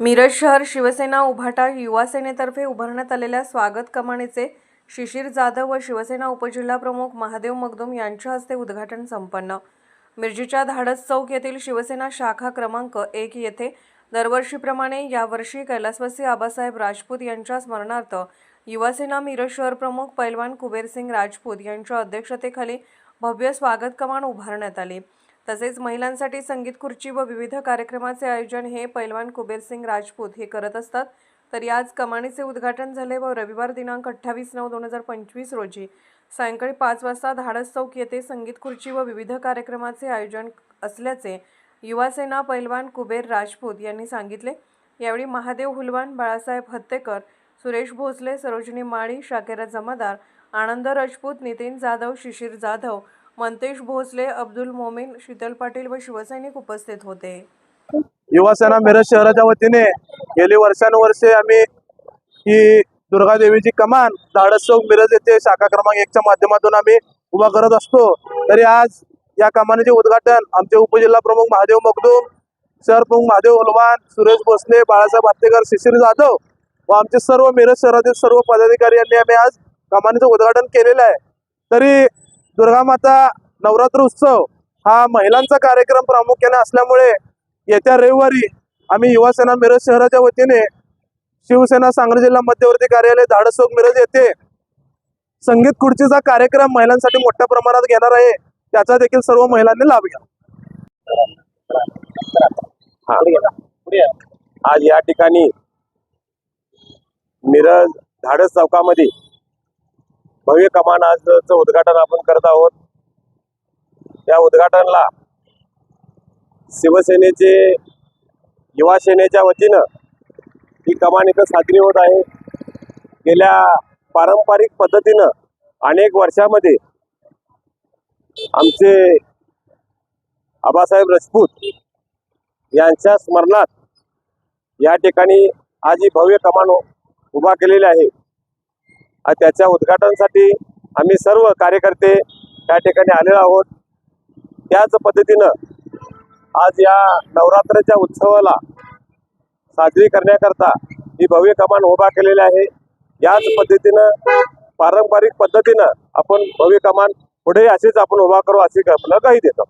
मिरज शहर शिवसेना उभाटा युवा सेनेतर्फे उभारण्यात आलेल्या स्वागत कमानीचे शिशिर जाधव व शिवसेना उपजिल्हाप्रमुख महादेव मगदुम यांच्या हस्ते उद्घाटन संपन्न. मिरजीच्या धाडस चौक येथील शिवसेना शाखा क्रमांक एक येथे दरवर्षीप्रमाणे यावर्षी कैलासवासी आबासाहेब राजपूत यांच्या स्मरणार्थ युवासेना मिरज शहर प्रमुख पैलवान कुबेरसिंग राजपूत यांच्या अध्यक्षतेखाली भव्य स्वागत कमान उभारण्यात आली. तसेच महिलांसाठी संगीत खुर्ची व विविध कार्यक्रमाचे आयोजन हे पैलवान कुबेरसिंग राजपूत हे करत असतात. तर याच कमानीचे उद्घाटन झाले व रविवार दिनांक अठ्ठावीस नऊ दोन हजार पंचवीस रोजी सायंकाळी पाच वाजता धाडस चौक येथे संगीत खुर्ची व विविध कार्यक्रमाचे आयोजन असल्याचे युवासेना पैलवान कुबेर राजपूत यांनी सांगितले. यावेळी महादेव हुलवान बाळासाहेब हत्तेकर सुरेश भोसले सरोजिनी माळी शाकेरा जमादार आनंद राजपूत नितीन जाधव शिशिर जाधव मंतेश भोसले अब्दुल मोमीन शीतल पाटील व शिवसैनिक उपस्थित होते. युवासेना मिरज शहराच्या वतीने गेली वर्षानुवर्षे आम्ही ही दुर्गादेवीची कमान धाडस चौक मिरज येथे शाखा क्रमांक एकच्या माध्यमातून आम्ही उभा करत असतो. तरी आज या कमानीचे उद्घाटन आमचे उपजिल्हा प्रमुख महादेव मगदूम शहर प्रमुख महादेव हलवान सुरेश भोसले बाळासाहेब आत्तेकर शिशिर जाधव व आमचे सर्व मिरज शहरातील सर्व पदाधिकारी यांनी आम्ही आज कमानीचं उद्घाटन केलेलं आहे. तरी दुर्गा माता नवरात्र उत्सव हा महिलांचा कार्यक्रम प्रामुख्याने असल्यामुळे येत्या रविवारी आम्ही युवासेना मिरज शहराच्या वतीने शिवसेना सांगली जिल्हा मध्यवर्ती कार्यालय धाडस मिरज येथे संगीत खुर्चीचा कार्यक्रम महिलांसाठी मोठ्या प्रमाणात घेणार आहे. त्याचा देखील सर्व महिलांनी लाभ घ्या. आज या ठिकाणी मिरज धाडस चौकामध्ये भव्य कमान आजचं उद्घाटन आपण करत आहोत. त्या उद्घाटनला शिवसेनेचे युवा सेनेच्या वतीनं ही कमान इथं साजरी होत आहे. गेल्या पारंपरिक पद्धतीनं अनेक वर्षामध्ये आमचे आबासाहेब राजपूत यांच्या स्मरणात या ठिकाणी आज ही भव्य कमान उभा केलेली आहे. त्याच्या उद्घाटनासाठी आम्ही सर्व कार्यकर्ते त्या ठिकाणी आलेलो आहोत. त्याच पद्धतीनं आज या नवरात्राच्या उत्सवाला साजरी करण्याकरता ही भव्य कमान उभा केलेली आहे. याच पद्धतीनं पारंपरिक पद्धतीनं आपण भव्य कमान पुढे अशीच आपण उभा करू अशी कल्पना काही देतो.